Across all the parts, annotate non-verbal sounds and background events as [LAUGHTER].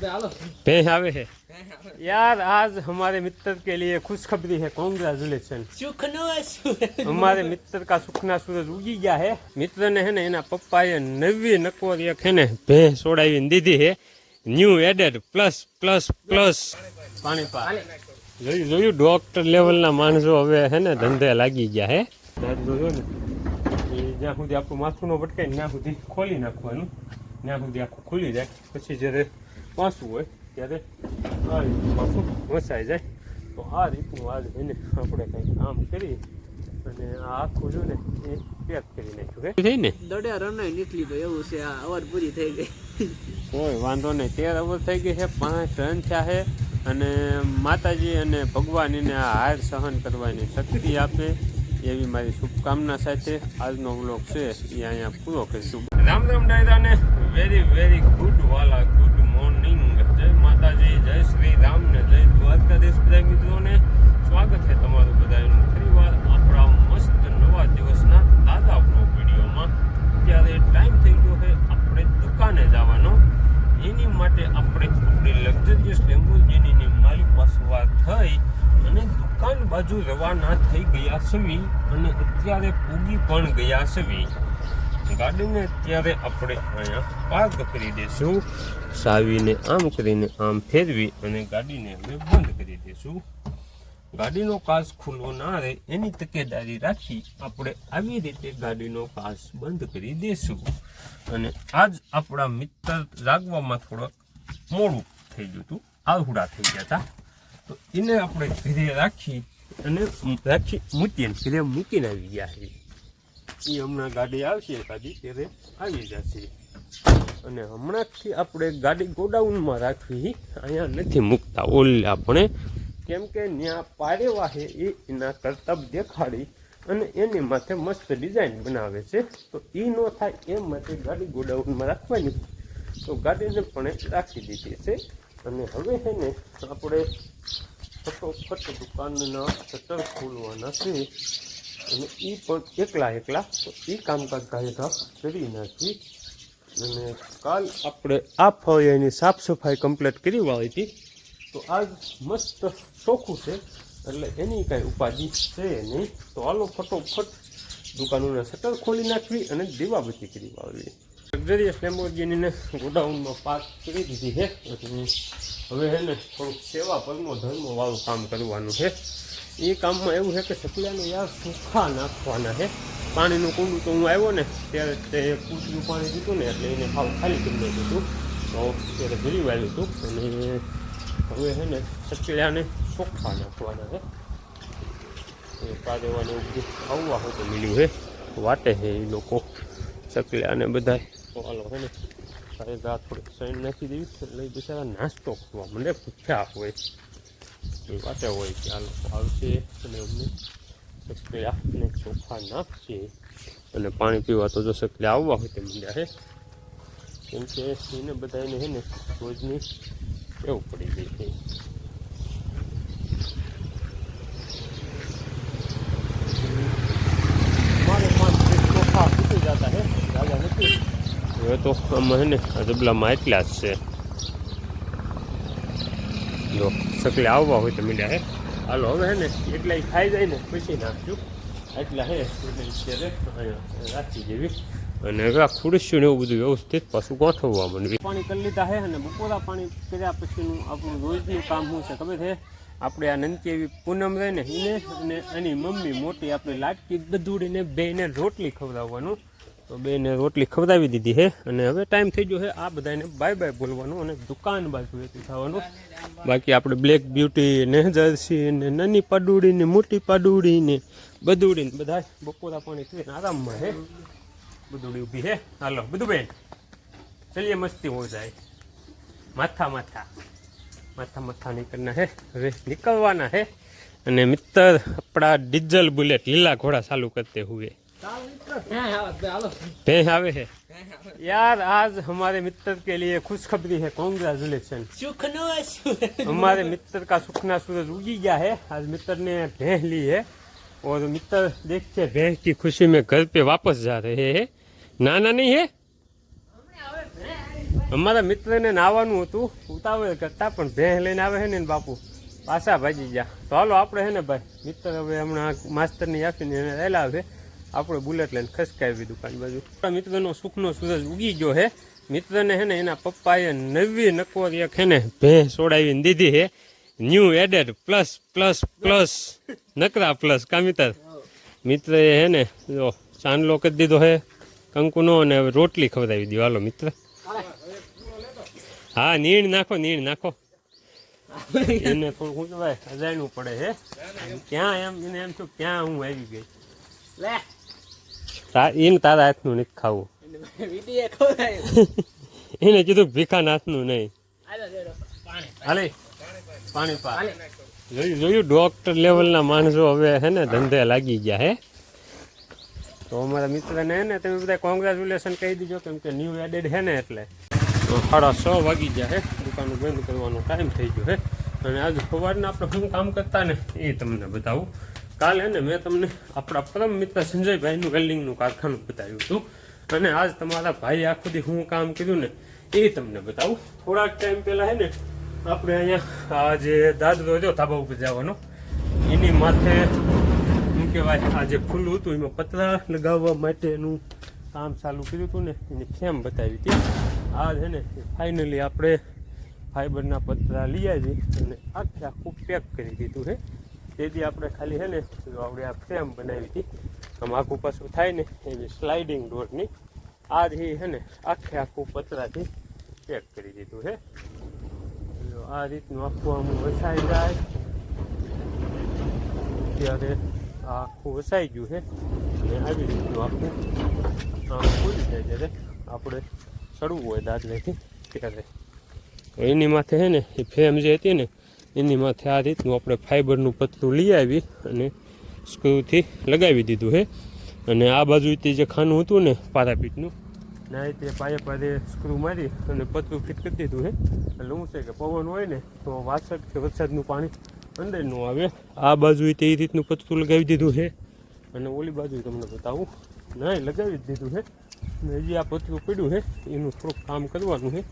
भैंस आवे है यार आज हमारे मित्र के लिए खुशखबरी है कॉन्ग्रेचुलेशन हमारे मित्र का सुखना सूरज उगी ગયા હે મિત્રને હે ને એના પપ્પાએ નવી નકોર એક હે ને ભેંસ છોડાવીને દીધી હે new added plus plus plus પાણી પા જોયું જોયું ડોક્ટર લેવલના માણસો હવે હે ને ધંધે લાગી ગયા હે દાદ જોયો ને એ જ્યાં સુધી આપણું માથું નો ભટકાય ને ત્યાં સુધી ખોલી નાખવાનું ત્યાં સુધી આખું ખુલી જાય પછી જ્યારે પાછું હોય ત્યારે આ રીતનું પાછું વસાઈ જાય. તો આ રીતનું આજ એને આપણે કંઈક કામ કરી અને આ આખું જો ને એ પેક કરી નાખ્યું હે? થઈ ને? દડે રનાઈ નીકળી તો એવું છે આ અવર પૂરી થઈ ગઈ. કોઈ વાંધો નહીં તેર અવર થઈ ગઈ છે પાંચ રન થયા છે અને માતાજી અને ભગવાન એને આ હાર સહન કરવાની શક્તિ આપે એવી મારી શુભકામના સાથે આજનો વ્લોગ છે એ અહીંયા પૂરો કરીશું. રામ રામ ડાયરાને વેરી વેરી ગુડ વાલા ગુડ માતાજી, જય શ્રી રામ ને જય દ્વારકાધીશ બધા મિત્રોને. સ્વાગત છે તમારું બધાનું ફરીવાર આપણા મસ્ત નવા દિવસના તાજા બ્લોગ વિડીયોમાં. ત્યારે ટાઈમ થઈ ગયો છે આપણે દુકાને જવાનો. એની માટે આપણે આપણી લક્ઝરિયસ લેમ્બોર્ગિનીની માલિક પાસે વાત થઈ અને દુકાન બાજુ રવાના થઈ ગયા સવી અને અત્યારે પૂગી પણ ગયા સવી ગાડીને ત્યારે આપણે અહીંયા પાર્ક કરી દઈશું સાવીને આમ કરીને આમ ફેરવી અને ગાડીને હવે બંધ કરી દઈશું ગાડીનો કાચ ખુલ્લો ના રહે એની તકેદારી રાખી આપણે આવી રીતે ગાડીનો કાચ બંધ કરી દઈશું અને આજ આપણા મિત્ર રાગવામાં થોડોક મોડું થઈ ગયું હતું. આહુડા થઈ ગયા હતા. તો એને આપણે ઘરે રાખી અને રાખી મૂકીને, ઘરે મૂકીને આવી ગયા છે એ હમણાં ગાડી આવશે, ગાડી ત્યારે આવી જશે. અને હમણાંથી આપણે ગાડી ગોડાઉનમાં રાખવી, અહીંયા નથી મૂકતા. ઓલે આપણે કેમ કે ત્યાં પાડેવા છે એ એના કરતબ દેખાડી અને એની માથે મસ્ત ડિઝાઇન બનાવે છે. તો એ ન થાય એ માટે ગાડી ગોડાઉનમાં રાખવાની. તો ગાડીને પણ રાખી દીધી છે. અને હવે છે ને આપણે ફટોફટ દુકાનના શટર ખોલવાના છે. અને એ પણ એકલા એકલા તો એ કામકાજ કાર્યક્રમ કરી નાખી. અને કાલ આપણે આ ફળિયાની સાફ સફાઈ કમ્પ્લીટ કરી વાળી હતી. તો આજ મસ્ત ચોખ્ખું છે, એટલે એની કાંઈ ઉપાધિ છે નહીં. તો હાલો ફટોફટ દુકાનોના શટર ખોલી નાખવી અને દીવાબત્તી કરી વાળવી લક્ઝરિયસ લેમ્બોર્ગિનીને ગોડાઉનમાં પાક કરી દીધી છે. હવે એને થોડુંક સેવા પરમો ધર્મો વાળું કામ કરવાનું છે. એ કામમાં એવું છે કે સકલાને યાર સુખા નાખવાના છે. પાણીનું કુંડું તો હું આવ્યો ને ત્યારે તે કૂટનું પાણી દીધું ને એટલે એને ભાવ ખાલી કરી નાખ્યું હતું. તો ત્યારે ભરી વાળ્યું હતું અને હવે છે ને સકલાને ચોખ્ખા નાખવાના છે. પાદેવાને બધું આવવા હોય તો મળ્યું છે. વાટે છે એ લોકો સકલાને બધા હાલો છે ને તારે ગા થોડીક સૈન નાખી દેવી એ બિચારા નાસ્તો કરવા મને પૂછ્યા હોય. એ વાતે હોય કે આ લોકો આવશે અને અમને સકલે આપને ચોખા નાખશે અને પાણી પીવા તો જો સકલી આવવા હોય તે મીંડ્યા હે. કેમ કે એને બધાને હે ને રોજની એવું પડી ગઈ છે. હવે તો આમાં હે ને આ ડબલામાં એટલા જ છે. જો સકલે આવવા હોય તો મીડા હે. હાલો, હવે હે ને, એટલા ઈ ખાઈ જાય ને, પછી નાખજો. એટલા હે, એટલે રાખી જેવી અને હવે આ ખુરશીઓ ને એવું બધું વ્યવસ્થિત પાછું ગોઠવવા માંડવી. પાણી કરી લીધા હે અને બપોરા પાણી કર્યા પછીનું આપણું રોજનું કામ શું છે ખબર છે? આપણે આ નંદકી એવી પૂનમ રહે ને એને અને એની મમ્મી મોટી આપણે લાટકી દદુડીને બેને રોટલી ખવડાવવાનું. તો બેને રોટલી ખવડાવી દીધી છે અને હવે ટાઈમ થઈ ગયો છે આ બધાને બાય બાય બોલવાનું અને દુકાન બાજુ વેચી થવાનું. બાકી આપણે બ્લેક બ્યુટી ને જર્સી ને નાની પાડુડી ને મોટી પાડુડી ને બધુડી ને બધા બપોરા પાણી થઈને આરામમાં છે બધુડી ઊભી છે હાલો, બધું બેન. ચલીએ મસ્તી હો જાય. માથા માથા. માથા માથા નીકળના હે. હવે નીકળવાના હે. અને મિત્ર આપણા ડીઝલ બુલેટ લીલા ઘોડા ચાલુ કરતે હુએ. भैंस आवे है यार आज हमारे मित्र के लिए खुशखबरी है कॉन्ग्रेचुलेशन સુખનો हमारे मित्र का सुखना सूरज उगी गया है आज मित्र ने भैंस ली है और मित्र देख के भैंस की खुशी में घर पे वापस जा रहे हैं नाना नहीं है અમારા મિત્રને નાવાનું હતું ઉતાવળ કરતા પણ ભેં લઈને આવે છે ને એના બાપુ પાછા ભાજી ગયા તો હાલો આપણે હે ને ભાઈ મિત્ર હવે હમણાં માસ્તરની આપીને એને રહેલા છે આપણે બુલેટ લઈને ખસકાવી દુકાન બાજુ. મિત્રનો સુખનો સૂરજ ઉગી ગયો હે. મિત્રને હે ને એના પપ્પાએ નવી નકોર એક હે ને ભેં સોડાવીને દીધી હે. New added plus plus plus નકરા પ્લસ કા મિત્ર હે ને જો ચાંદલો કરી દીધો હે. કંકુનો અને રોટલી ખવડાવી દીધો. હાલો મિત્ર. હા, નીણ નાખો નીણ નાખો. એને થોડું ઊંચવાય, અજાણવું પડે હે. ક્યાં એમ, એને એમ છું ક્યાં હું આવી ગઈ. લે. એને તારા હાથનું નથી ખાવું. [LAUGHS] એને કીધું ભીખા હાથનું નહીં. હાલે, પાણી જોયું જોયું ડોક્ટર લેવલના માણસો હવે હે ને ધંધે લાગી ગયા હે. તો અમારા મિત્રને ને તમે બધા કોંગ્રેચ્યુલેશન કહી દીજો, કેમ કે ન્યૂ એડેડ હે ને એટલે. સાડા છ વાગી ગયા હે. દુકાનું બંધ કરવાનો ટાઈમ થઈ ગયો હે. અને આજ સવારના આપણે શું કામ કરતા ને એ તમને બતાવું. કાલે ને મેં તમને આપણા પરમ મિત્ર સંજયભાઈનું વેલ્ડિંગનું કારખાનું બતાવ્યું હતું. અને આજ તમારા ભાઈ આખું દી હું કામ કર્યું ને એ તમને બતાવું. થોડાક ટાઈમ પહેલાં હે ને આપણે અહીંયા આ જે દાદરો રહ્યો ધાબા ઉપર જવાનો, એની માથે શું કહેવાય, આ જે ખુલ્લું હતું, એમાં પતરા લગાવવા માટેનું કામ ચાલુ કર્યું હતું ને, એની ફેમ બતાવી હતી. આ છે ને ફાઇનલી આપણે ફાઈબરના પતરા લઈ આવી અને આખે આખું પેક કરી દીધું છે તેથી આપણે ખાલી છે ને આપણે આ ફ્રેમ બનાવી હતી. આમ આખું પાછું થાય ને એવી સ્લાઇડિંગ ડોરની આ જ છે ને, આખે આખું પતરાથી પેક કરી દીધું છે. આ રીતનું આખું આમ વસાઈ જાય. ત્યારે આ આખું વસાઈ ગયું છે. અને આવી રીતનું આખું આમ ખુલી જાય જ્યારે આપણે ચડવું હોય દાદલેથી ત્યારે. એની માથે છે ને, એ ફેમ જે હતી ને એની માથે આ રીતનું આપણે ફાઇબરનું પતલું લઈ આવી અને સ્ક્રૂથી લગાવી દીધું હે. અને આ બાજુ તે જે ખાનું હતું ને, પારાપીટનું, ના તે પાયે પાયે સ્ક્રૂ મારી અને પતલું ફિટ કરી દીધું હે. એટલે શું છે કે પવન હોય ને, તો વાસક કે વરસાદનું પાણી અંદર ન આવે. આ બાજુ તે રીતનું પતલું લગાવી દીધું છે અને ઓલી બાજુ તમને બતાવું. ના લગાવી જ દીધું હે. હજી આ પતલું પડ્યું હે, એનું થોડુંક કામ કરવાનું છે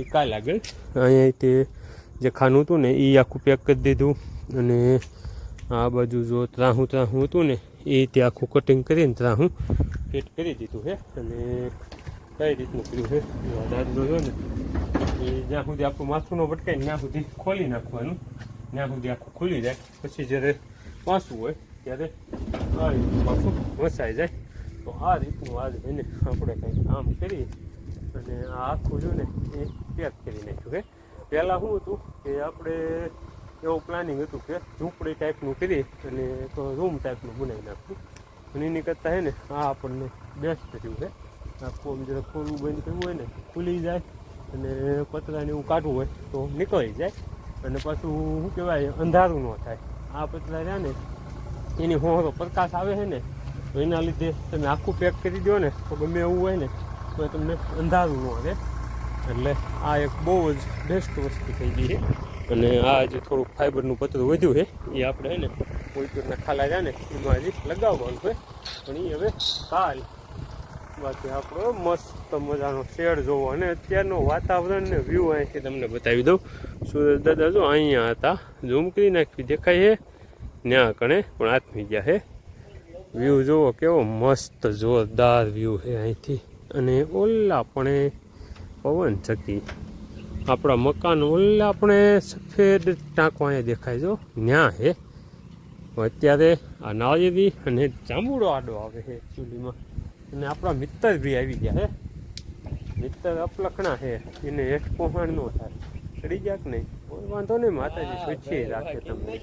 એ કાલ આગળ. અહીંયા તે જે ખાનું હતું ને એ આખું પેક કરી દીધું. અને આ બાજુ જો ત્રાહું ત્રાહું હતું ને, એ તે આખું કટિંગ કરીને ત્રાહું ફિટ કરી દીધું છે અને કઈ રીતનું કર્યું છે દાદરો જો ને, એ જ્યાં સુધી આપણું માથું ન ભટકાય ત્યાં સુધી ખોલી નાખવાનું. ત્યાં સુધી આખું ખુલી જાય. પછી જ્યારે વાંસવું હોય, ત્યારે આ રીતનું પાછું વસાઈ જાય. તો આ રીતનું આજ એને આપણે કંઈક કામ કરી અને આ આખું જો ને, એ પેક કરી નાખ્યું છે પહેલાં શું હતું કે આપણે એવું પ્લાનિંગ હતું કે ઝૂંપડી ટાઈપનું કરી અને એક રૂમ ટાઈપનું બનાવી નાખવું અને એની કરતાં હે ને આ આપણને બેસ્ટ રહ્યું છે. આખું આમ જરા ખોલવું બંધ કરવું હોય ને, ખુલી જાય અને પતરાને એવું કાઢવું હોય તો નીકળી જાય. અને પાછું શું કહેવાય, અંધારું ન થાય. આ પતરા રહ્યા ને, એની હોરો પ્રકાશ આવે છે ને, તો એના લીધે તમે આખું પેક કરી દો ને, તો ગમે એવું હોય ને, તો તમને અંધારું ન આવે એટલે આ એક બહુ જ બેસ્ટ વસ્તુ થઈ ગઈ છે. અને આ જે થોડુંક ફાઈબરનું પતરું વધ્યું છે, એ આપણે હે ને કોઈપરના ખાલા જાય ને, એમાં હજી લગાવવાનું છે. પણ એ હવે કાલ બાકી આપણો મસ્ત મજાનો શેડ જોવો. અને અત્યારનો વાતાવરણ ને વ્યૂ અહીંથી તમને બતાવી દઉં. સુરજ દાદા જો અહીંયા હતા ઝૂમ કરી નાખી દેખાય છે. ત્યાં કણે પણ આથમી ગયા છે. વ્યૂ જોવો કેવો મસ્ત, જોરદાર વ્યૂ છે અહીંથી. અને ઓલા પણ પવન ચકી આપણા મકાન ઓલા આપણે સફેદ ટાંકો અહીંયા દેખાય જો ન્યા હે. અત્યારે આ નાળિયેરી અને જાંબુડો આડો આવે છે ચૂલીમાં અને આપણા મિત્ર બી આવી ગયા હે. મિત્ર અપલખણા છે એને હેઠ પહોંચાણ ન થાય. ચડી ગયા કે નહીં. કોઈ વાંધો નહીં માતાજી સ્વચ્છે રાખે તમને.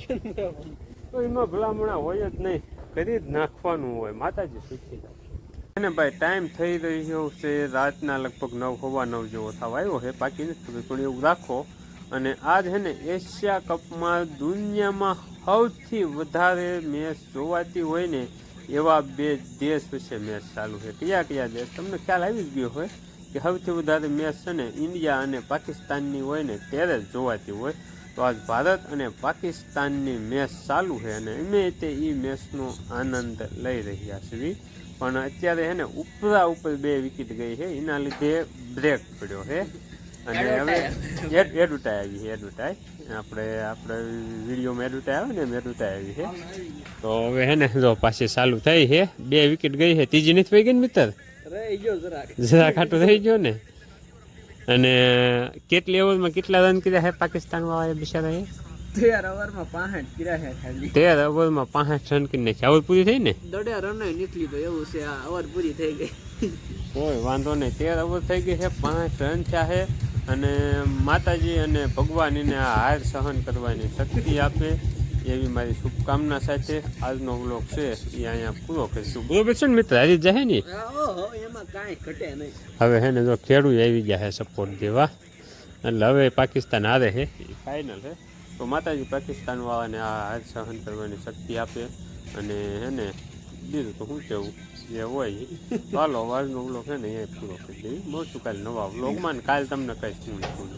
તો એમાં ભલામણા હોય જ નહીં. કરી જ નાખવાનું હોય. માતાજી સ્વચ્છે રાખે. અને ભાઈ ટાઈમ થઈ રહ્યો છે રાતના લગભગ નવ, હોવા નવ જેવો થવા આવ્યો છે. બાકી નથી પણ એવું રાખો. અને આજ છે ને એશિયા કપમાં દુનિયામાં સૌથી વધારે મેચ જોવાતી હોય ને એવા બે દેશ વિશે મેચ ચાલુ છે. કયા કયા દેશ? તમને ખ્યાલ આવી ગયો હોય કે સૌથી વધારે મેચ છે ને ઇન્ડિયા અને પાકિસ્તાનની હોય ને ત્યારે જ જોવાતી હોય. તો આજ ભારત અને પાકિસ્તાનની મેચ ચાલુ છે અને અમે તે એ મેચનો આનંદ લઈ રહ્યા છીએ. પણ અત્યારે હે ને ઉપરા ઉપર બે વિકેટ ગઈ છે એના લીધે બ્રેક પડ્યો છે અને હવે એડુટાઈ એડવર્ટાઈ આવી છે એડવર્ટાઈ આપણે આપણે વિડીયોમાં એડવર્ટાઈ આવે ને એમ એડવર્ટાઈ આવી છે તો હવે હે ને જો પાછી ચાલુ થઈ છે બે વિકેટ ગઈ છે ત્રીજી નથી થઈ ગઈ ને મિત્ર જરા ખાટું થઈ ગયો ને. અને કેટલી ઓવરમાં કેટલા રન કર્યા છે પાકિસ્તાન બિચારા બિચારાએ? તેર ઓવરમાં પાંસઠ કર્યા છે ખાલી. તેર ઓવરમાં પાંસઠ રન કરીને ઓવર પૂરી થઈ ને? દોઢે રન નીકળી તો એવું છે આ ઓવર પૂરી થઈ ગઈ. કોઈ વાંધો નહીં તેર ઓવર થઈ ગઈ છે પાંચ રન થયા છે અને માતાજી અને ભગવાન એને આ હાર સહન કરવાની શક્તિ આપે એવી મારી શુભકામના સાથે આજનો વ્લોગ છે એ અહીંયા પૂરો કરીશું. બરોબર છે ને મિત્ર હારી જાય ને? ઓહો એમાં કાંઈ ઘટે નહીં. હવે હે ને જો ખેડૂત આવી ગયા છે સપોર્ટ દેવા. એટલે હવે પાકિસ્તાન હારે છે ફાઇનલ છે. તો માતાજી પાકિસ્તાન વાળાને આ હાર સહન કરવાની શક્તિ આપે અને હે બીજું તો શું કેવું જે હોય. ચાલો આજનો વ્લોગ છે ને એ પૂરો કરી દઈએ મળશું કાલે નવા વ્લોગમાં ને કાલે તમને કહીશ શું.